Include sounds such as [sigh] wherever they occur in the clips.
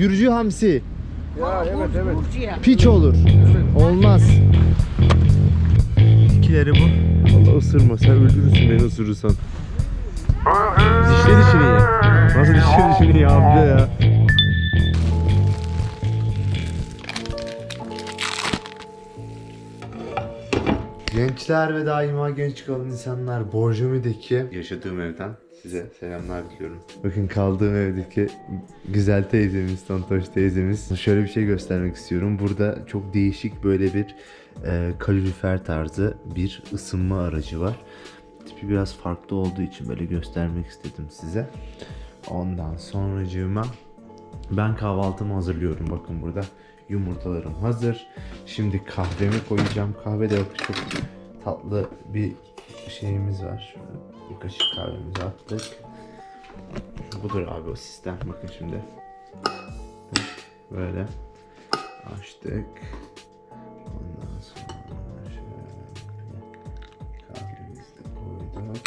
Gürcü hamsi. Ya evet evet. Piç olur. Olmaz. İkileri bu. Allah ısırma sen öldürürsün beni ısırırsan. Dişle dişini ye. Nasıl dişle dişini ye abi ya. Gençler ve daima genç kalan insanlar Borjomi'deki yaşadığım evden size selamlar diliyorum. Bakın kaldığım evdeki güzel teyzemiz, Tontoş teyzemiz. Şöyle bir şey göstermek istiyorum. Burada çok değişik böyle bir e, kalorifer tarzı bir ısınma aracı var. Tipi biraz farklı olduğu için böyle göstermek istedim size. Ondan sonracığıma ben kahvaltımı hazırlıyorum. Bakın burada yumurtalarım hazır. Şimdi kahvemi koyacağım. Kahvede bakın çok tatlı bir şeyimiz var. Şöyle bir kaşık kahvemizi attık. Budur abi o sistem. Bakın şimdi. Böyle açtık. Ondan sonra şöyle kahvemizi de koyduk.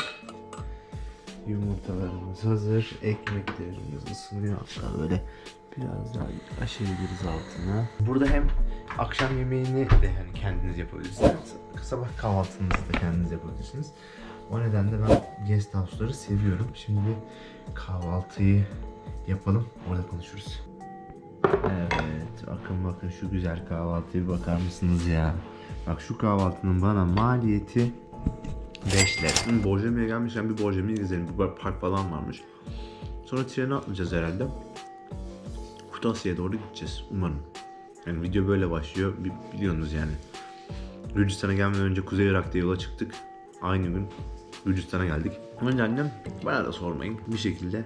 Yumurtalarımız hazır. Ekmeklerimiz ısınıyor. Hatta böyle biraz daha aşabiliriz altına. Burada hem akşam yemeğini de yani kendiniz yapabilirsiniz. Sabah kahvaltınızı da kendiniz yapabilirsiniz. O nedenle ben guest house'ları seviyorum. Şimdi kahvaltıyı yapalım. Orada konuşuruz. Evet. Bakın bakın şu güzel kahvaltıya bir bakar mısınız ya? Bak şu kahvaltının bana maliyeti 5 lira. Borcami'ye gelmişken bir Borcami'yi gezelim. Bir park falan varmış. Sonra trene atlayacağız herhalde. Kutasya'ya doğru gideceğiz umarım. Yani video böyle başlıyor. Bi- Biliyorsunuz yani. Gürcistan'a gelmeden önce Kuzey Irak'ta yola çıktık. Aynı gün Gürcistan'a geldik. O nedenle bana da sormayın. Bir şekilde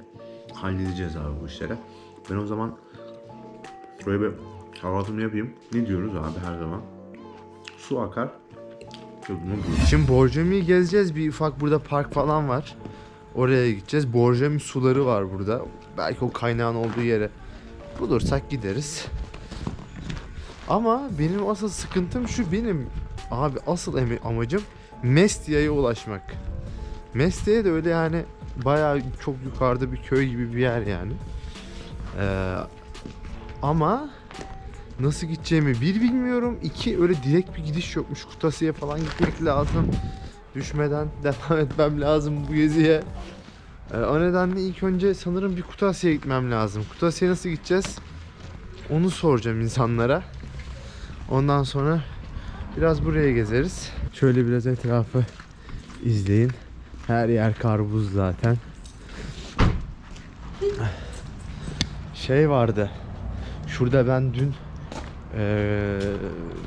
halledeceğiz abi bu işlere. Ben o zaman şöyle bir kahvaltımı yapayım. Ne diyoruz abi her zaman? Su akar. Şimdi Borjomi'yi gezeceğiz. Bir ufak burada park falan var. Oraya gideceğiz. Borjomi suları var burada. Belki o kaynağın olduğu yere bulursak gideriz. Ama benim asıl sıkıntım şu benim abi asıl amacım Mestia'ya ulaşmak. Mestia da öyle yani bayağı çok yukarıda bir köy gibi bir yer yani. Ee, ama nasıl gideceğimi bir bilmiyorum. iki öyle direkt bir gidiş yokmuş. Kutasya'ya falan gitmek lazım. Düşmeden devam [laughs] etmem lazım bu geziye. Ee, o nedenle ilk önce sanırım bir Kutasya'ya gitmem lazım. Kutasya'ya nasıl gideceğiz? Onu soracağım insanlara. Ondan sonra biraz buraya gezeriz. Şöyle biraz etrafı izleyin. Her yer karbuz zaten. Şey vardı. Şurada ben dün eee,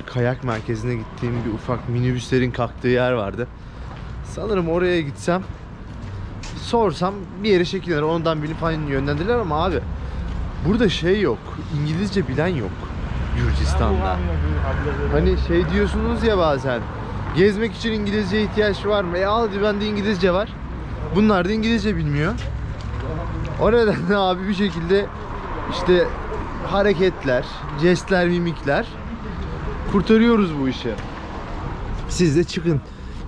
kayak merkezine gittiğim bir ufak minibüslerin kalktığı yer vardı. Sanırım oraya gitsem sorsam bir yere şekiller ondan birini falan yönlendirirler ama abi burada şey yok. İngilizce bilen yok Gürcistan'da. Hani şey diyorsunuz ya bazen gezmek için İngilizce ihtiyaç var mı? E hadi bende İngilizce var. Bunlar da İngilizce bilmiyor. O nedenle [laughs] abi bir şekilde işte hareketler, jestler, mimikler kurtarıyoruz bu işi. Siz de çıkın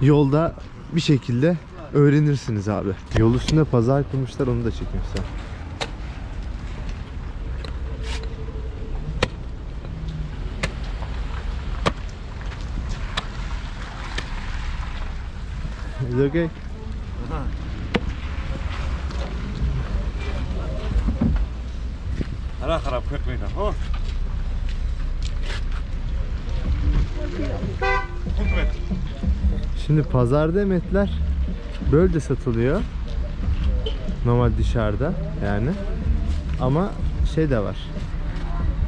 yolda bir şekilde öğrenirsiniz abi. Yol üstünde pazar kurmuşlar onu da çekeyim size. Is it okay? Hara harap etmeyin. Oh. Şimdi pazarda emetler Böyle de satılıyor. Normal dışarıda yani. Ama şey de var.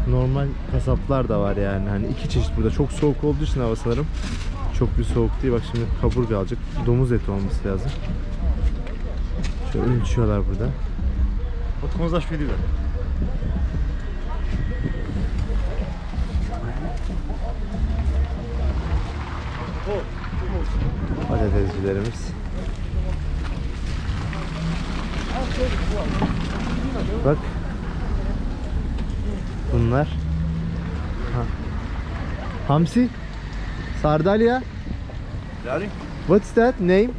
Normal kasaplar da var yani. Hani iki çeşit burada. Çok soğuk olduğu için hava sanırım. Çok bir soğuk değil. Bak şimdi kaburga alacak. Domuz eti olması lazım. Şöyle ölçüyorlar burada. Bakımızda şöyle patatescilerimiz. Bak. Bunlar. Ha. Hamsi. Sardalya. Ready? What's that name?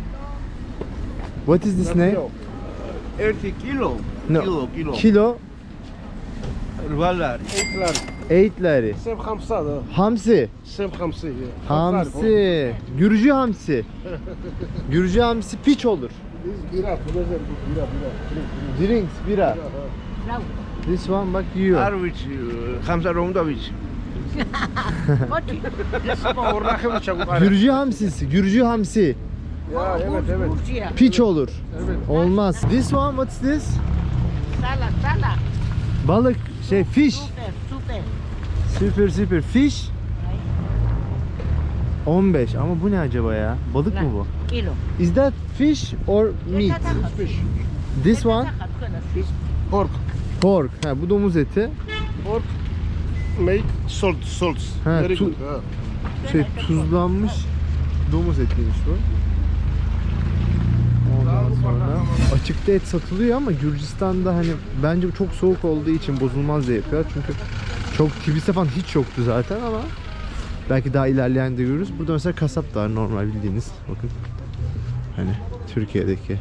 What is this name? 30 kilo. No. Kilo, kilo. Kilo. Rivalari. Eğitleri. Sem khamsa da. Hamsi. Sem khamsi. Hamsi. Gürcü hamsi. Gürcü hamsi piç olur. Biz bira, bu da bira, bira. Drinks, bira. This one bak yiyor. Arviç, khamsa romdaviç. [laughs] Orada kim çabuk [laughs] Gürcü hamsisi, Gürcü hamsi. Ya evet evet. Piç olur. Evet. Olmaz. This one what's this? Sala, sala. Balık şey fish. Super, super. Süper süper fish. 15 ama bu ne acaba ya? Balık mı bu? Kilo. Is that fish or meat? Fish. This one Pork. pork. Ha bu domuz eti. Pork. Made salt, salt. Ha, Very tu- good. Ha. Şey tuzlanmış domuz etiymiş bu. Ondan sonra açıkta et satılıyor ama Gürcistan'da hani bence çok soğuk olduğu için bozulmaz diye yapıyor. Çünkü çok Tbilisi'de falan hiç yoktu zaten ama belki daha ilerleyen de görürüz. Burada mesela kasap da var normal bildiğiniz. Bakın. Hani Türkiye'deki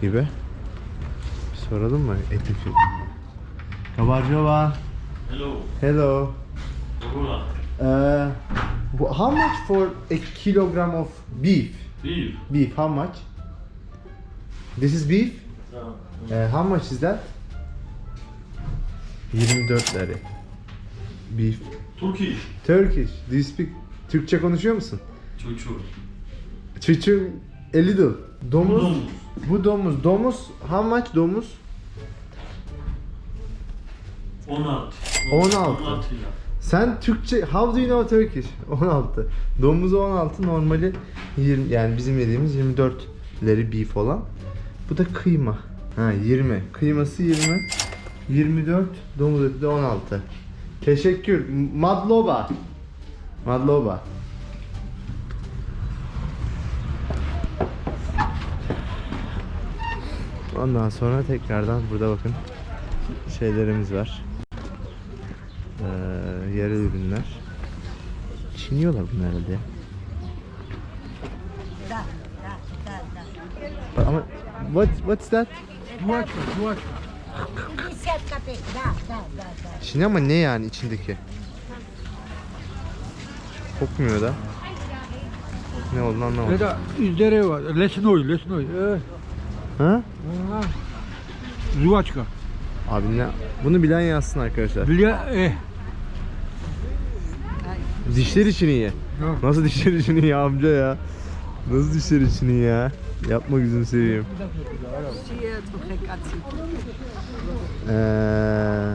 gibi. Bir soralım mı etin fiyatı? Kabarcova. Hello. Hello. Uh, how much for a kilogram of beef? Beef. Beef, how much? This is beef. Uh, how much is that? 24 lira. Beef. Turkish. Turkish. Do you speak Türkçe konuşuyor musun? Çocuk. Çüçü a little. Domuz. domuz. Bu domuz. Domuz how much domuz? 16. 16. lira. Sen Türkçe how do you know Turkish? 16. Domuzu 16 normali 20 yani bizim yediğimiz 24 leri beef olan. Bu da kıyma. Ha 20. Kıyması 20. 24 domuz eti de 16. Teşekkür. Madloba. Madloba. Ondan sonra tekrardan burada bakın şeylerimiz var. Ee, yerel ürünler. Çiniyorlar bunlar herhalde. Ama what what's that? Duaçma, duaçma. Şimdi ama ne yani içindeki? Kokmuyor da. Ne oldu olduğunu anlamadım. Veda izlere var. Lesnoy, lesnoy. Ee, Ha? Zuvaçka. Abi ne? Bunu bilen yazsın arkadaşlar. Bilya, eh. Dişler için iyi. Nasıl dişler için iyi amca ya? Nasıl dişler için iyi ya? Yapma gözünü seveyim. Ee,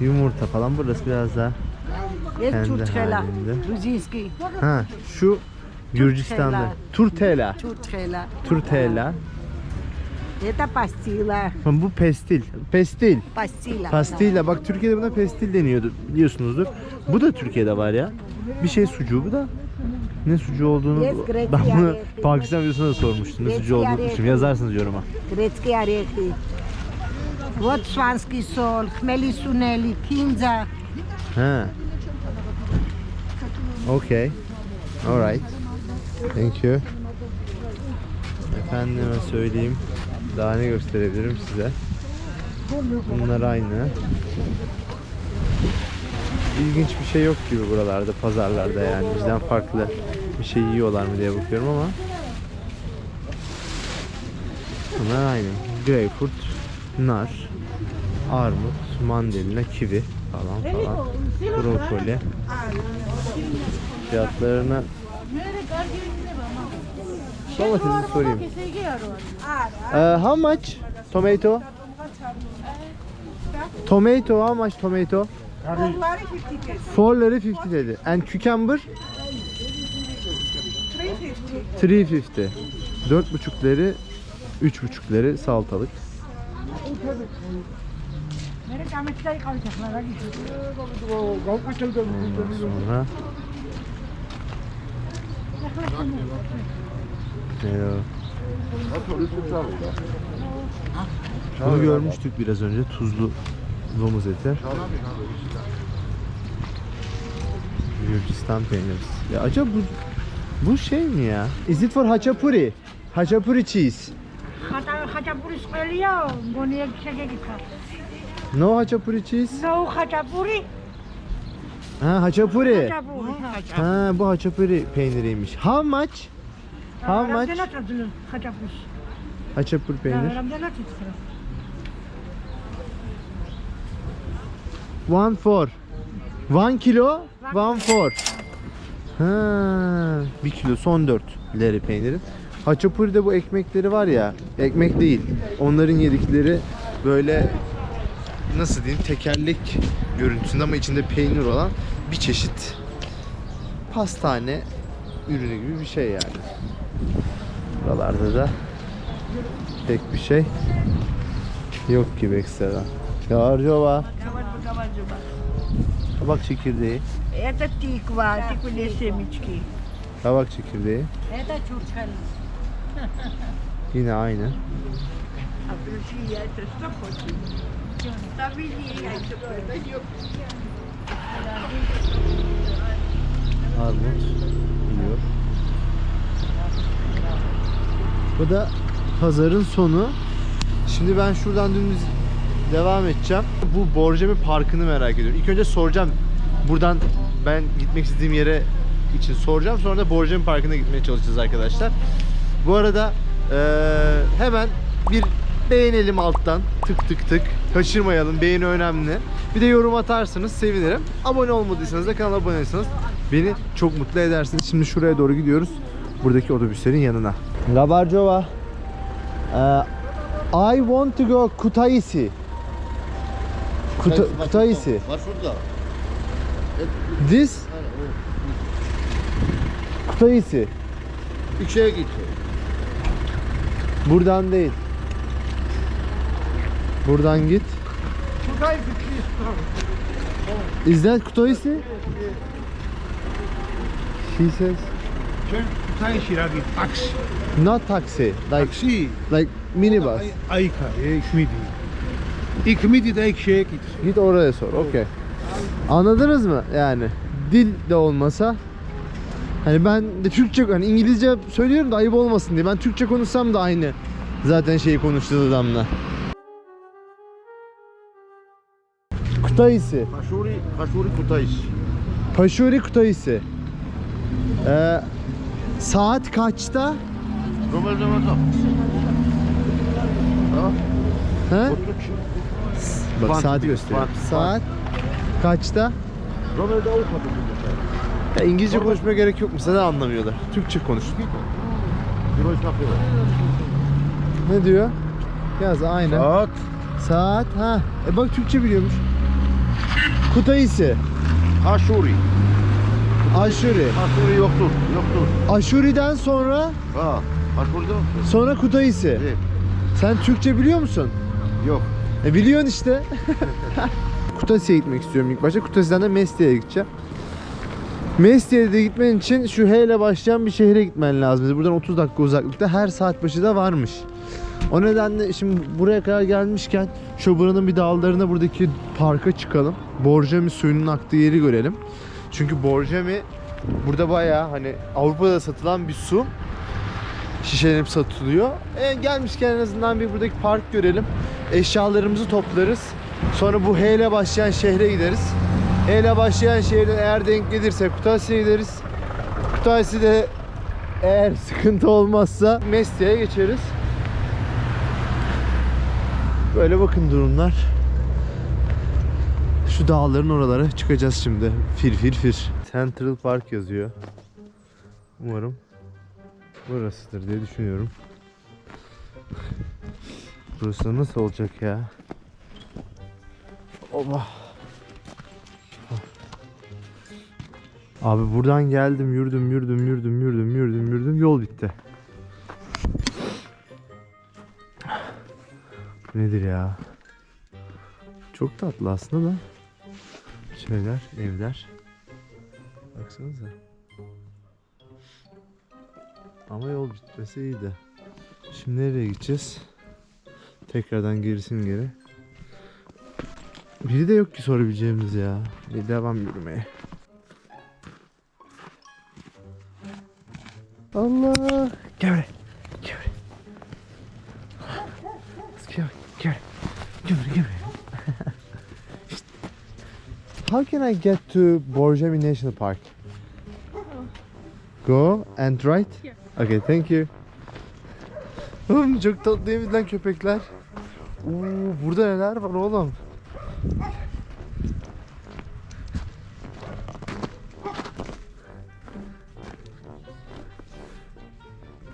yumurta falan burası biraz daha Есть Kendi чурчхела. halinde. Грузинский. Ha şu Gürcistan'da. Turtela. Чурчхела. Turtela. Это пастила. Ha, Bu pestil. Pestil. Пастила. Pastilla. Bak Türkiye'de buna pestil deniyordu biliyorsunuzdur. Bu da Türkiye'de var ya. Bir şey sucuğu bu da. Ne sucuğu olduğunu Yes, great ben bunu yani. Pakistan videosunda da sormuştum. Ne Great sucuğu olduğunu yani. unutmuşum. Yazarsınız yoruma. Грецкие орехи. Вот сванский соль, хмели сунели, кинза. Ha. Okay. Alright. Thank you. Efendime söyleyeyim. Daha ne gösterebilirim size? Bunlar aynı. İlginç bir şey yok gibi buralarda, pazarlarda yani. Bizden farklı bir şey yiyorlar mı diye bakıyorum ama. Bunlar aynı. Greyfurt, nar, armut, mandalina, kivi falan falan. Brokoli. Fiyatlarını Domatesi sorayım. Uh, how much tomato? Tomato, how much tomato? 4 lira 50 dedi. And cucumber? 350. 4,5 lira 3,5 lira salatalık. Ondan sonra Merhaba. Bunu görmüştük biraz önce tuzlu domuz eti. Gürcistan peyniri. Ya acaba bu, bu şey mi ya? Is it for hachapuri? Hachapuri cheese. Hachapuri squelia, goniye şeye. No hachapuri cheese? No hachapuri. Ha hachapuri. Ha bu hachapuri peyniriymiş. How much? How much? Hachapuri peynir. One four. One kilo, one four. Ha, bir kilo son dört leri peynirin. Haçapuri'de bu ekmekleri var ya, ekmek değil. Onların yedikleri böyle nasıl diyeyim tekerlek görüntüsünde ama içinde peynir olan bir çeşit pastane ürünü gibi bir şey yani. Buralarda da pek bir şey yok gibi ekstradan Yarjova. Kabak çekirdeği. Это тыква, тыквенные семечки. Kabak çekirdeği. Это чурчхали. [laughs] Yine aynı. А включи яйца, что хочешь. Ставили яйца, продаю. Armut yiyor. Bu da pazarın sonu. Şimdi ben şuradan dümdüz devam edeceğim. Bu Borcemi Parkı'nı merak ediyorum. İlk önce soracağım. Buradan ben gitmek istediğim yere için soracağım. Sonra da Borcemi Parkı'na gitmeye çalışacağız arkadaşlar. Bu arada eee, hemen bir beğenelim alttan. Tık tık tık. Kaçırmayalım. Beğeni önemli. Bir de yorum atarsınız sevinirim. Abone olmadıysanız da kanala abone beni çok mutlu edersiniz. Şimdi şuraya doğru gidiyoruz. Buradaki otobüslerin yanına. Gabarcova. I want to go Kutaisi. Kuta, Kutaisi. Var şurada. This Kutaisi. Bir şeye git. Buradan değil. Buradan git. Is that Kutaisi? She says Taksi radi, taksi. not taxi, like Taksi. like minibus. Ayka, ik midi. Ik midi de ik şey git. Git oraya sor. Okey. Anladınız mı? Yani dil de olmasa hani ben de Türkçe hani İngilizce söylüyorum da ayıp olmasın diye. Ben Türkçe konuşsam da aynı. Zaten şeyi konuştuğu adamla. Kutayisi. Kaşuri, Kaşuri Kutayiş. Paşuri Kutayisi. Ee, saat kaçta? Demeto. He? Bak Bant, saat bir- gösteriyor. bant, Saat kaçta? Romel de Avrupa Ya İngilizce konuşmaya gerek yok mu? Sana anlamıyorlar. Türkçe konuş. Euro yapıyorlar. Ne diyor? Yaz aynen. Saat. Saat ha. E bak Türkçe biliyormuş. Kutayisi. Kaşuri. Aşuri. Kaşuri yoktur. Yoktur. Aşuri'den sonra Ha. Kaşuri de yoktur. sonra Kutayisi. Evet. Sen Türkçe biliyor musun? Yok. E biliyorsun işte. [laughs] Kutasi'ye gitmek istiyorum ilk başta. Kutasi'den de Mesti'ye gideceğim. Mesti'ye de gitmen için şu H ile başlayan bir şehre gitmen lazım. Buradan 30 dakika uzaklıkta her saat başı da varmış. O nedenle şimdi buraya kadar gelmişken şu buranın bir dağlarına buradaki parka çıkalım. Borjemi suyunun aktığı yeri görelim. Çünkü Borjemi burada bayağı hani Avrupa'da satılan bir su. Şişelenip satılıyor. E, gelmişken en azından bir buradaki park görelim. Eşyalarımızı toplarız. Sonra bu H ile başlayan şehre gideriz. H ile başlayan şehirden eğer denk gelirse Kutasya'ya gideriz. Kutasya'da eğer sıkıntı olmazsa Mestia'ya geçeriz. Böyle bakın durumlar. Şu dağların oralara çıkacağız şimdi. Fir fir fir. Central Park yazıyor. Umarım burasıdır diye düşünüyorum. Burası nasıl olacak ya? Oba. Abi buradan geldim, yürüdüm, yürüdüm, yürüdüm, yürüdüm, yürüdüm, yürüdüm. Yol bitti. Nedir ya? Çok tatlı aslında da. Şeyler, evler. Baksanıza. Ama yol bitmesi iyiydi. Şimdi nereye gideceğiz? Tekrardan gerisin geri. Biri de yok ki sorabileceğimiz ya. Bir devam yürümeye. Allah! Gel buraya. Gel buraya. Gel, gel. Gel buraya, gel buraya. [laughs] how can I get to Borjemi National Park? Go and right? Yeah. Okay, thank you. Oğlum çok tatlı değil mi lan köpekler? Oo, burada neler var oğlum?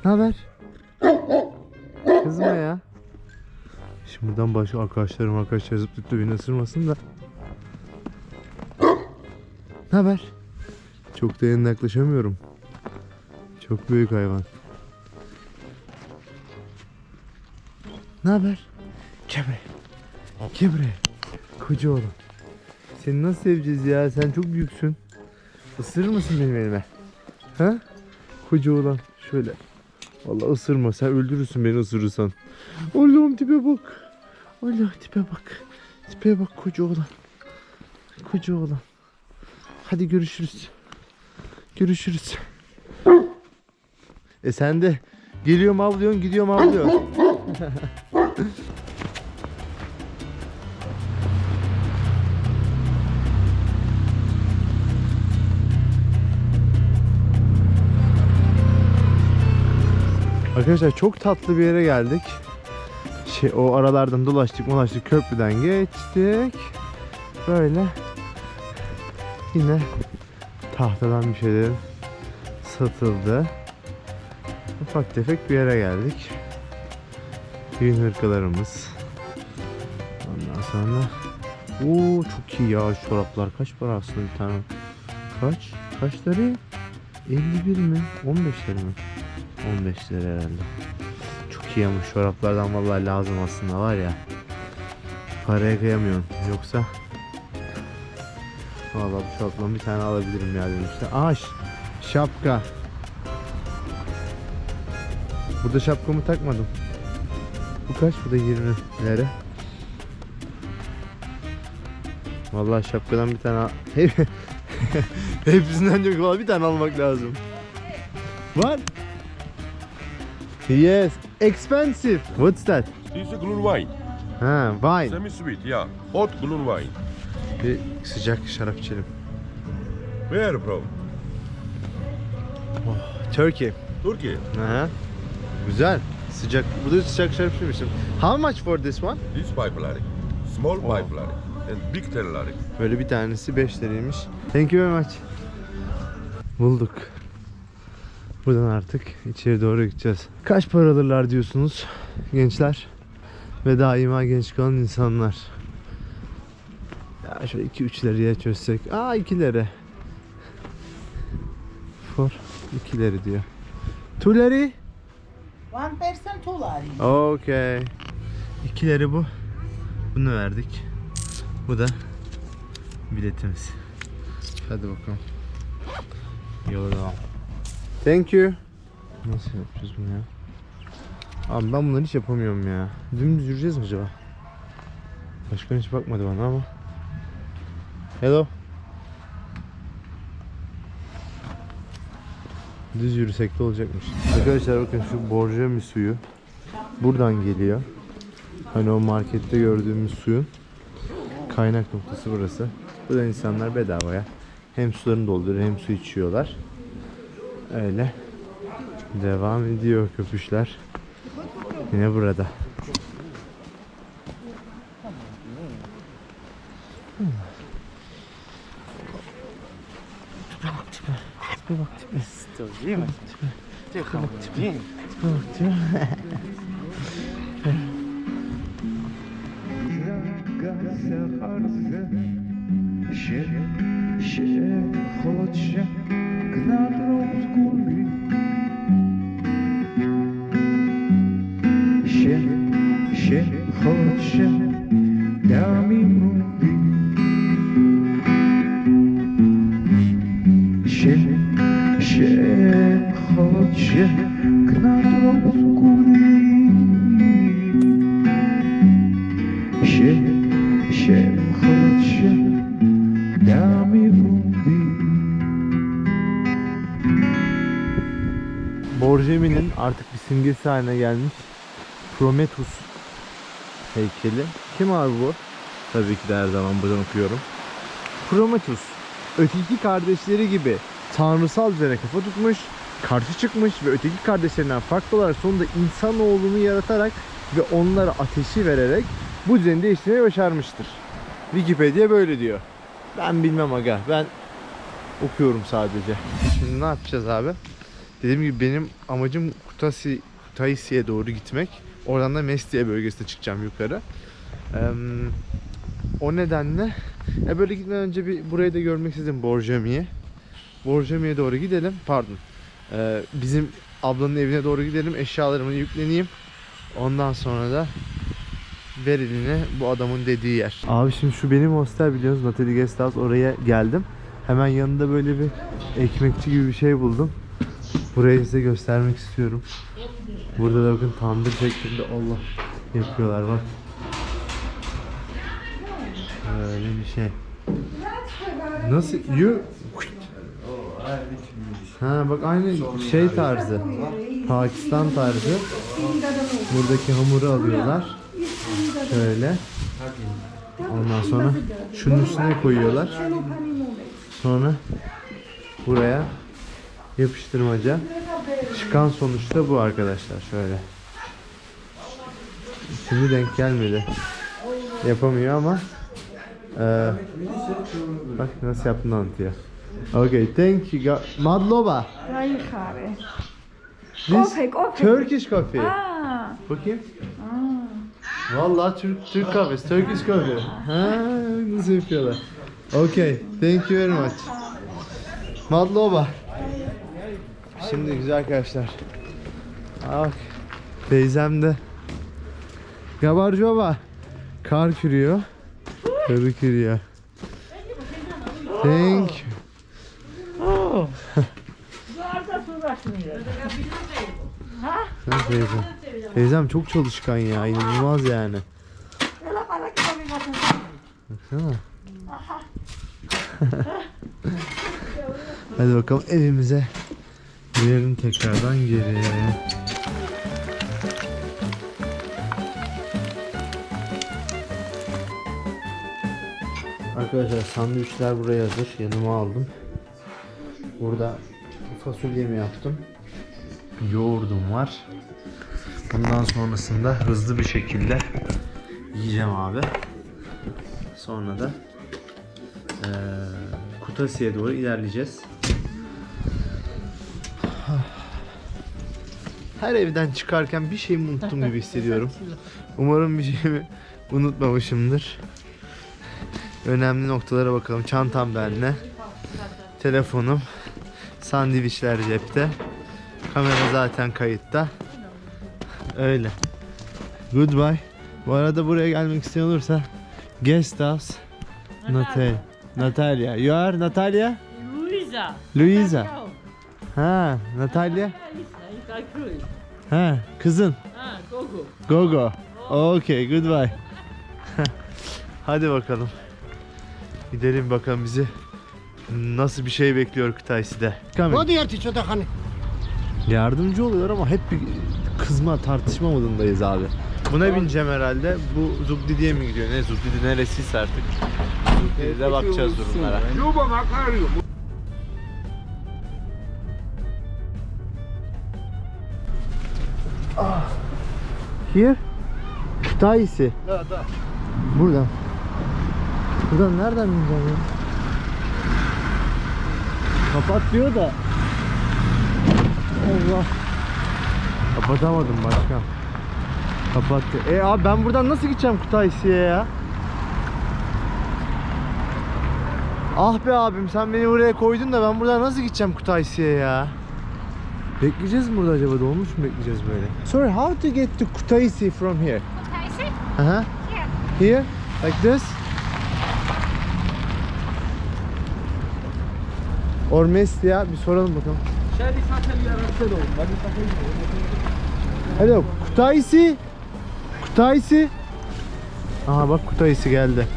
Ne haber? Kızma ya. Şimdi buradan başka arkadaşlarım arkadaşlar zıp zıp beni ısırmasın da. Ne haber? Çok da yanına yaklaşamıyorum. Çok büyük hayvan. Ne haber? Kebre. Kebre. Koca oğlum. Seni nasıl seveceğiz ya? Sen çok büyüksün. Isırır mısın benim elime? Ha? Koca oğlan. Şöyle. Vallahi ısırma. Sen öldürürsün beni ısırırsan. Allah'ım tipe bak. Allah tipe bak. Tipe bak koca oğlan. Koca oğlan. Hadi görüşürüz. Görüşürüz. E sen de geliyorum avlıyorsun gidiyorum avlıyorsun. [laughs] Arkadaşlar çok tatlı bir yere geldik. Şey o aralardan dolaştık dolaştık köprüden geçtik. Böyle yine tahtadan bir şeylerin satıldı. Ufak tefek bir yere geldik. Düğün hırkalarımız. Ondan sonra Oo çok iyi ya şu çoraplar kaç para aslında bir tane? Kaç? Kaç lira? 51 mi? 15 lira mı? 15 lira herhalde. Çok iyi ama çoraplardan vallahi lazım aslında var ya. Paraya kıyamıyorum. Yoksa Vallahi bu çoraptan bir tane alabilirim ya demişler. Aa şapka. Burada şapkamı takmadım. Bu kaç? Bu da 20 lira. Vallahi şapkadan bir tane [laughs] Hepsinden çok vallahi bir tane almak lazım. What? Yes, expensive. What's that? This is Glühwein. Ha, wine. Semi-sweet, yeah. Hot Glühwein. Bir sıcak şarap içelim. Where, bro? Turkey. Turkey. Aha. Güzel. Sıcak. Bu da sıcak şarap içmiştim. How much for this one? This pipe lari. Small Oh. pipe lari. And big tel lari. Böyle bir tanesi 5 liraymış. Thank you very much. Bulduk. Buradan artık içeri doğru gideceğiz. Kaç para alırlar diyorsunuz gençler? Ve daima genç kalan insanlar. Ya şöyle 2-3 liraya çözsek. Aa 2 lira. For 2 lira diyor. 2 lira? One person two lari. Okay. 2 lira bu. Bunu verdik. Bu da biletimiz. Hadi bakalım. Yola devam. Thank you. Nasıl yapacağız bunu ya? Abi ben bunları hiç yapamıyorum ya. Dümdüz yürüyeceğiz mi acaba? Başkan hiç bakmadı bana ama. Hello. Düz yürüsek de olacakmış. Arkadaşlar bakın şu Borjemi suyu buradan geliyor. Hani o markette gördüğümüz suyun kaynak noktası burası. Burada insanlar bedavaya hem sularını dolduruyor hem su içiyorlar. Öyle. Devam ediyor köpüşler. Yine burada. Borjemi'nin artık bir simgesi haline gelmiş Prometheus heykeli. Kim abi bu? Tabii ki de her zaman buradan okuyorum. Prometheus öteki kardeşleri gibi tanrısal üzerine kafa tutmuş, karşı çıkmış ve öteki kardeşlerinden farklı olarak sonunda insanoğlunu yaratarak ve onlara ateşi vererek bu düzeni değiştirmeyi başarmıştır. Wikipedia böyle diyor. Ben bilmem aga. Ben okuyorum sadece. Şimdi ne yapacağız abi? Dediğim gibi benim amacım Kutasi, Kutaisi'ye doğru gitmek. Oradan da Mestia bölgesine çıkacağım yukarı. Eee, o nedenle ya böyle gitmeden önce bir burayı da görmek istedim Borjami'ye. Borjami'ye doğru gidelim. Pardon. Eee, bizim ablanın evine doğru gidelim. Eşyalarımı yükleneyim. Ondan sonra da Berlin'e bu adamın dediği yer. Abi şimdi şu benim hostel biliyorsunuz Natalie Guest oraya geldim. Hemen yanında böyle bir ekmekçi gibi bir şey buldum. Burayı size göstermek istiyorum. Burada da bakın tandır şeklinde Allah yapıyorlar bak. Öyle bir şey. Nasıl? You... Ha bak aynı şey tarzı. Pakistan tarzı. Buradaki hamuru alıyorlar. Şöyle. Ondan sonra şunun üstüne koyuyorlar. Sonra buraya yapıştırmaca. Çıkan sonuçta bu arkadaşlar. Şöyle. Şimdi denk gelmedi. Yapamıyor ama eee bak nasıl yaptığını anlatıyor. Okay, thank you. Madloba. This Turkish coffee. Bakayım. Vallahi Türk Türk kahvesi, Turkish coffee. Ha, nasıl yapıyorlar? Okay, thank you very much. Madloba. Şimdi güzel arkadaşlar. Bak, teyzem de. Gabarcova. Kar kürüyor. Karı kürüyor. Thank you. Ha, teyzem. Teyzem çok çalışkan ya, inanılmaz yani. Baksana. Hadi bakalım evimize girelim tekrardan geri. Arkadaşlar sandviçler buraya hazır. Yanıma aldım. Burada fasulyemi yaptım. Yoğurdum var. Bundan sonrasında hızlı bir şekilde yiyeceğim abi. Sonra da eee Kutasi'ye doğru ilerleyeceğiz. Her evden çıkarken bir şeyimi unuttum gibi hissediyorum. Umarım bir şeyimi [laughs] unutmamışımdır. Önemli noktalara bakalım. Çantam benimle. Telefonum. Sandviçler cepte. Kamera zaten kayıtta. Öyle. Goodbye. Bu arada buraya gelmek isteyen olursa Guest House Natal Natalia. You are Natalia? Luisa. Luisa. Ha, Natalia? Ha, kızın. Ha, Gogo. Gogo. Okay, goodbye. [laughs] Hadi bakalım. Gidelim bakalım bizi nasıl bir şey bekliyor Kıtaysi'de. Hadi yerti çoda hani. Yardımcı oluyorlar ama hep bir kızma, tartışma modundayız abi. Buna bineceğim herhalde. Bu Zubdidi'ye mi gidiyor? Ne Zubdidi neresiyse artık. Zubdidi'de bakacağız durumlara. Ljubo Makariju. Here? Kıtaysi. Da, da. Buradan. Buradan nereden bineceğim ya? Kapat diyor da. Allah. Kapatamadım başkan. Kapattı. E abi ben buradan nasıl gideceğim Kutaisi'ye ya? Ah be abim sen beni buraya koydun da ben buradan nasıl gideceğim Kutaisi'ye ya? Bekleyeceğiz mi burada acaba? Dolmuş mu bekleyeceğiz böyle? Sorry, how to get to Kutaisi from here? Kutaisi? Aha. Here, like this. Or Mestia, bir soralım bakalım. Hello, Kutaisi. Kutaisi. Aha bak Kutaisi geldi.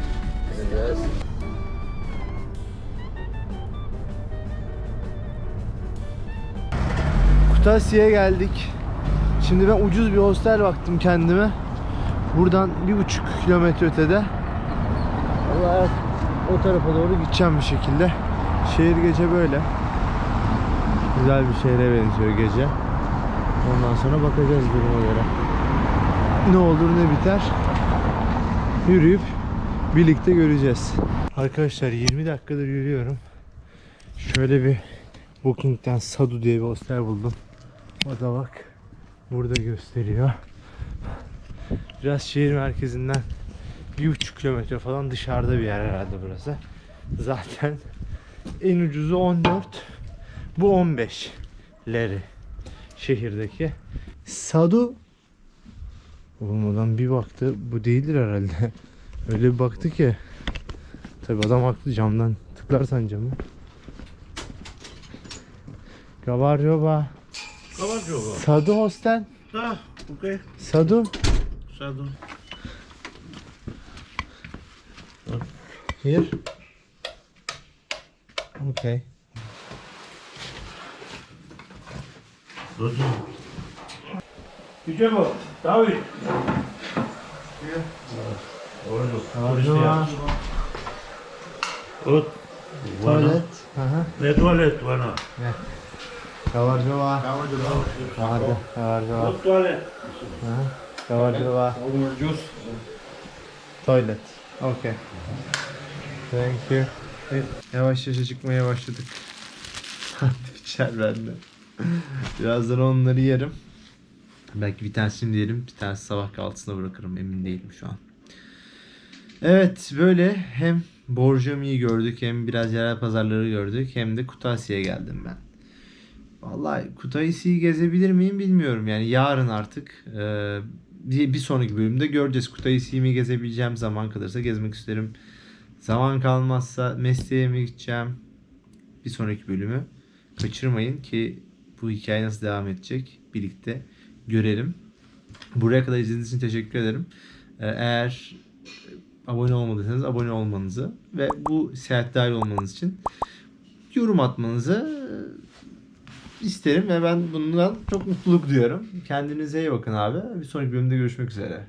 Kutaisi'ye geldik. Şimdi ben ucuz bir hostel baktım kendime. Buradan bir buçuk kilometre ötede. Allah o tarafa doğru gideceğim bir şekilde. Şehir gece böyle. Güzel bir şehre benziyor gece. Ondan sonra bakacağız duruma göre. Ne olur ne biter. Yürüyüp birlikte göreceğiz. Arkadaşlar 20 dakikadır yürüyorum. Şöyle bir Booking'den Sadu diye bir hostel buldum. O da bak burada gösteriyor. Biraz şehir merkezinden bir buçuk kilometre falan dışarıda bir yer herhalde burası. Zaten en ucuzu 14. Bu 15 leri şehirdeki. Sadu Oğlum adam bir baktı bu değildir herhalde. Öyle bir baktı ki. Tabi adam haklı camdan tıklarsan camı. Gavaryoba. Gavaryoba. Sadu hostel. Ah, okay. Sadu. Sadu. Here. Okay. Idziemy, Dawid. Gavaryoba. Tuvalet. Aha. Ne tuvalet bana? Gavaryoba. Vardı. Gavaryoba. Tuvalet. Aha. Gavaryoba. Toilet. Okay. Thank you. Yavaş yavaş çıkmaya başladık. [laughs] İçer bende. Birazdan onları yerim. Belki bir tanesini diyelim, bir tanesi sabah kahvaltısına bırakırım emin değilim şu an. Evet böyle hem Borjomi'yi gördük hem biraz yerel pazarları gördük hem de Kutasya'ya geldim ben. Vallahi Kutaisi'yi gezebilir miyim bilmiyorum. Yani yarın artık e, bir, sonraki bölümde göreceğiz. Kutaisi'yi mi gezebileceğim zaman kalırsa gezmek isterim. Zaman kalmazsa mesleğe mi gideceğim? Bir sonraki bölümü kaçırmayın ki bu hikaye nasıl devam edecek birlikte görelim. Buraya kadar izlediğiniz için teşekkür ederim. Ee, Eğer abone olmadıysanız abone olmanızı ve bu seyahat dahil olmanız için yorum atmanızı e, isterim ve ben bundan çok mutluluk duyuyorum. Kendinize iyi bakın abi. Bir sonraki bölümde görüşmek üzere.